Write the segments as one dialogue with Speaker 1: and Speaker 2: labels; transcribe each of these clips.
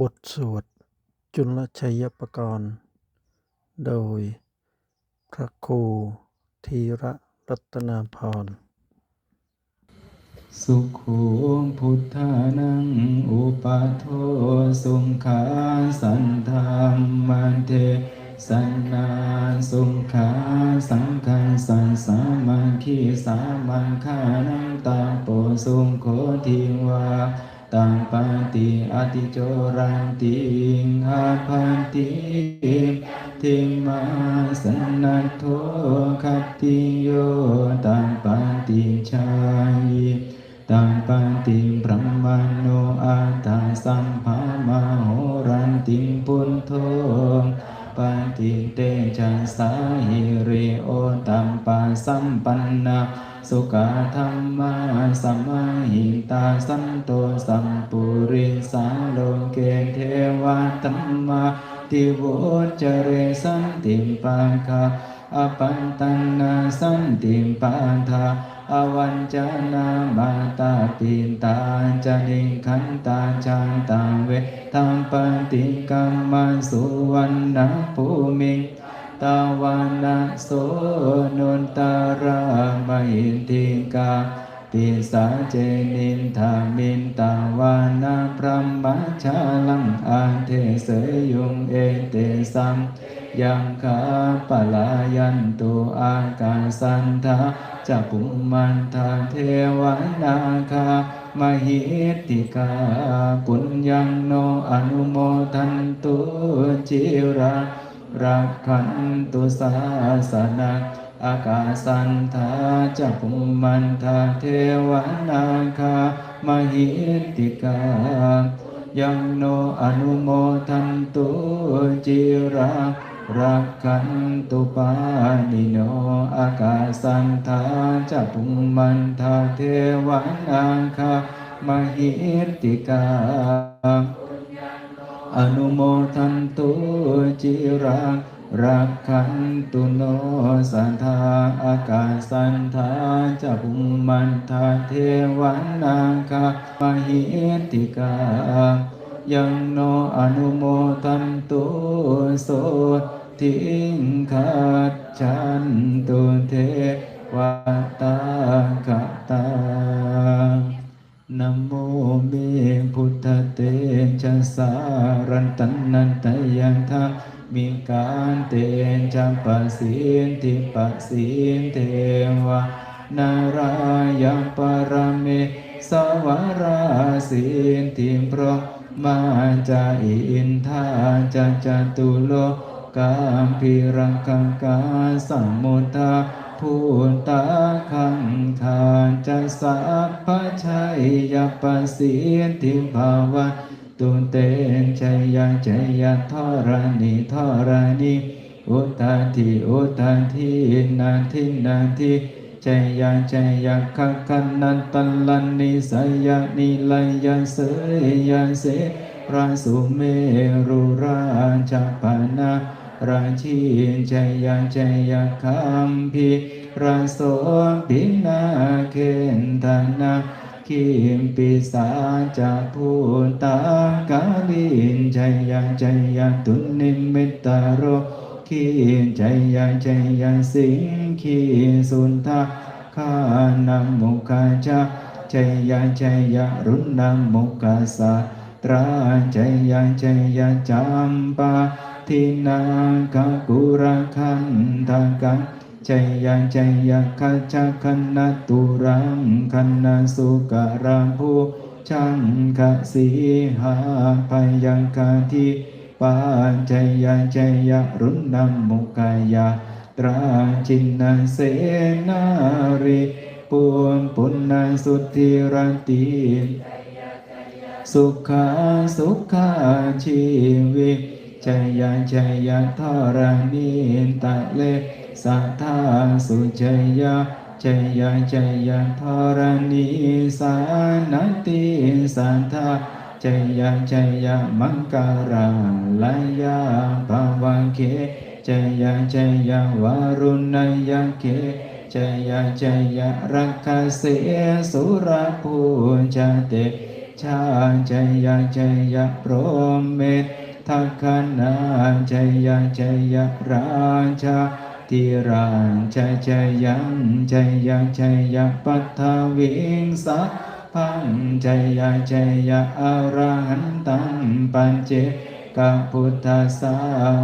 Speaker 1: บทสวดจุลชัยปกรณ์ โดย พระครูธีระรัตนาพร
Speaker 2: สุขุมพุทธานัง อุปาโทสุงขาสันธรรมันเทสันนาสุงขาสังขังสันสามังคีสามังคานังตาโปสุงโคทิวา ตังปาติอติโจรันติอาพันติทิมาสนัทโทคัตติโยตังปาติชายตังปาติพระมโนอาตาสัมภามโหรันติปุณโทปาติเตจัสสาหิริโอตัมปาสัมปันนา สุขธรรมาสัมมาหิตาสันโตสัมปุริสาโลเกเทวะตัมมาติโวจเรสันติปังคาอปันตันนาสันติปันธาอวัญจนามาตาปินตาจานิขันตาจานตังเวตัมปันติกัมมันสุวรรณภูมิ ตาวานาโสนุนตารามหินทิกาปิสาเจนินทามินตาวานาพระมัชาลังอันเทเสยุงเอเตสัมยังคาปลายันตุอากาสันทาจะปุมมันทาเทวนาคามหิติกาปุญญังโนอนุโมทันตุจิรา รักขันตุสาสนาอากาสันทาจะภูมันทาเทวนาคามหิติกา ยังโนอนุโมทันตุจิรารักขันตุปานิโนอากาสันทาจะภูมันทาเทวนาคามหิติกา อนุโมทันตุจิรักรักขันตุโนสันทาอากาสันทาจะภูมันทาเทวันนาคามหิติกายังโนอนุโมทันตุโสทิงคัจฉันตุเทวตาคตานโมเมพุทธเตชะสา รันตันนันตยังทามีการเตนจะปะสินทิปะสินเทวะนารายงปรเมสวราสินทิมพระมาจาอินทาจะจตุโลกามพิรังคังกาสัมมุทาพุทธาคังคานจะสัพพชัยยปสิทธิภาวะ ตุเตนชัยยชัยยทรณิทรณิอุตตาทิอุตตาทินาทินาทิชัยยชัยยคัคคันนันตัลลันนิสยานิลายเสยยเสพระสุเมรุราชปนาราชีชัยยะชัยยะคัมพีราโสปินาเคนธนา คิมปิสาจะพูตากาลินชัยยะชัยยะตุนิมิตรโรขีชัยยะชัยยะสิงขีสุนทาขานามุขจาชัยยะชัยยะรุณนามุขสาตราชัยยะชัยยะจัมปาทินาคกุระคันทากัน ชัยยะชัยยะคัจจคันนตุรังคันนสุกรังภูชังคสีหาพยังคาทิปาชัยยะชัยยรุณนัมมุกายาตราจินนาเสนาริปุณปุณณสุธิรติสุขาสุขาชีวิตชัยยะชัยยะทรณิตะเล สัทธาสุชัยยะชัยยะชัยยะทรณิสานติสัทธาชัยยะชัยยะมังการาลายาภวังเคชัยยะชัยยะวารุณยะเคชัยยะชัยยะรักขเสสุรภูจเตชาจยะจยะโปรเมตทัคคนาจยะจยะราชา ทิราชจยังจยะจยะปัทธวิงสัพพังจยะจยะอรหันตังปัญเจกพุทธสา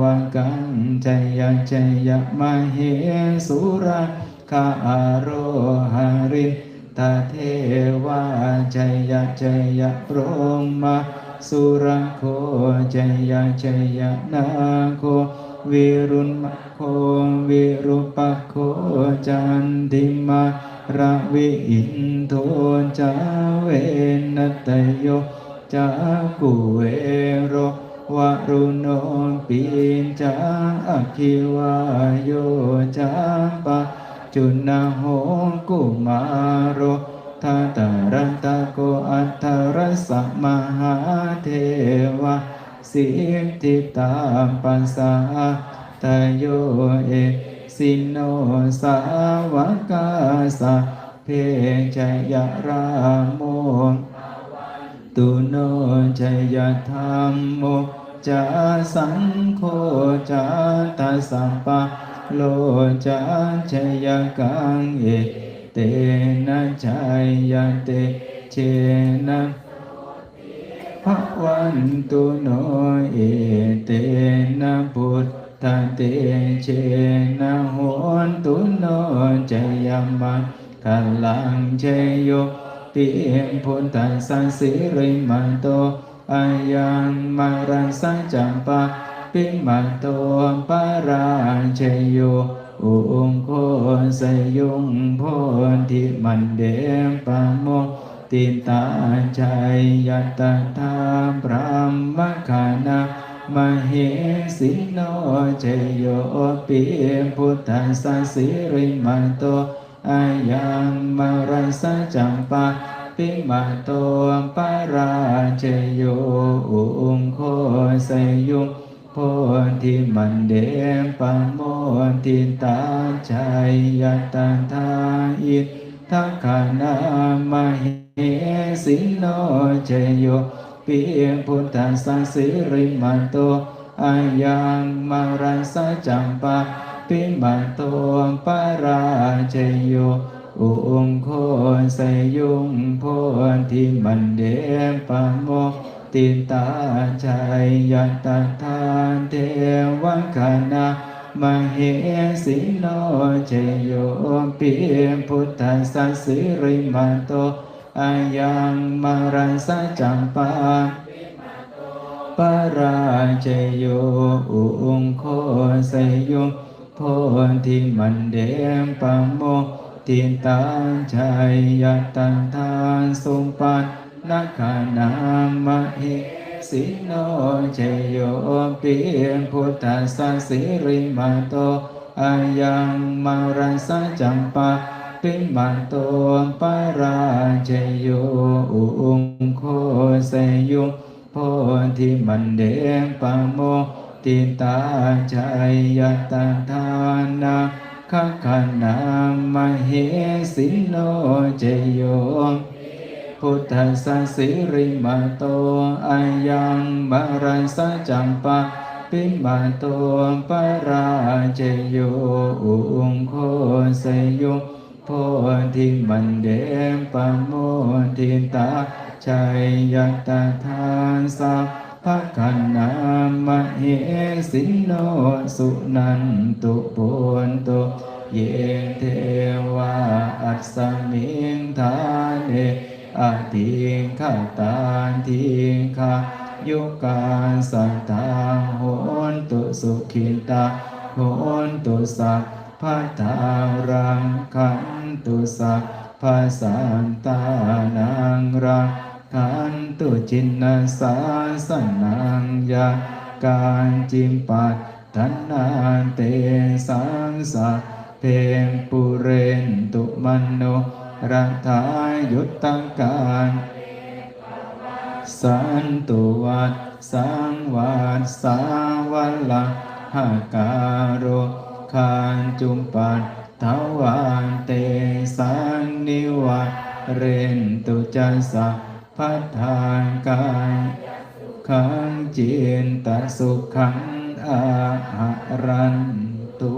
Speaker 2: วกังจยะจยะมเหสุราคาโรหารินตาเทวาจยะจยะพรหมสุรโคจยะจยะนาโค วิรุณมะโควิรุปะโคจันติมาระวิอินโทจาเวนตโยจากุเวโรวะรุโนปินจาอคิวายโยจาปะจุนาโหกุมาโรทัตตารันตะโกอัตตรสะมหาเทวะ สิทิตาปัสสาตโยเอสินโนสาวกาสะเพชยราโมตุโนชยธรรมโมจาสังโฆจาตาสัมปะโลจาชยกังเอเตนะชัยยเตเชนะ ภะวันตุโนเอเตนะพุทธเตเชนะโหนตุโนจยมังคัลลังเชโยปิพุทธัสสะสิริมันโตอายังมารัสสะจัมปะปิมันโตปาราเชโยอุงโคสยุงโพธิมันเดปะโม ติตาชัยยตถาพระมคานามเหสิโนเจโยปิพุทธัสสะสิริมาโตอายังมารัสจัมปะปิมาโตปาราเจโยอุงโคสยุงโพธิมันเดปะโมติตาชัยยตถาอิทัคขานามเห สิโนเจโยปิพุทธัสสะสิริมาโตอายังมารัสสะจัมปะปิมาโตปาราเจโยอุงโคสยุงโพธิมันเดปะโมติตาชัยยตถาเทวคณามเหสิโนเจโยปิพุทธัสสะสิริมาโต อายังมารัสสะจัมปาปราเจโยอุงโคสยุงโพธิมันเดมปะโมติตาชัยยตันทานสุปันนักขานามหิสิโนเจโยปิพุทธัสสะสิริมาโตอายังมารัสสะจัมปา ปิมาโตปาราเจโยอุงโคสยุงโพธิมันเดปะโมติตาชัยยตทานาคัคขนามเหสินโนเจโยพุทธัสสิริมาโตอายังบารัสสะจัมปะปิมาโตปาราเจโยอุงโคสยุง โพธิมันเดปะโมทิตาชัยยตทานสัพพะคันนามเหสิโนสุนันตุปุนตุเยเทวาอัสมิงทานเนอติขตานทิคายุกาสัตตาโหนตุสุขิตาโหนตุสัพ พัทารังคันตุสัพพะสันตานังรังคันตุจินนาสาสนังยาการจิมปัตทันนาเตสังสะเพงปุเรนตุมโนรัฐายุตตังการสันตุวัดสังวัดสาวัลละหาการุ คานจุมปันทวานเตสังนิวะเรนตุจันสะพัฒทานกายขังจีนตสุขังอาหารันตุ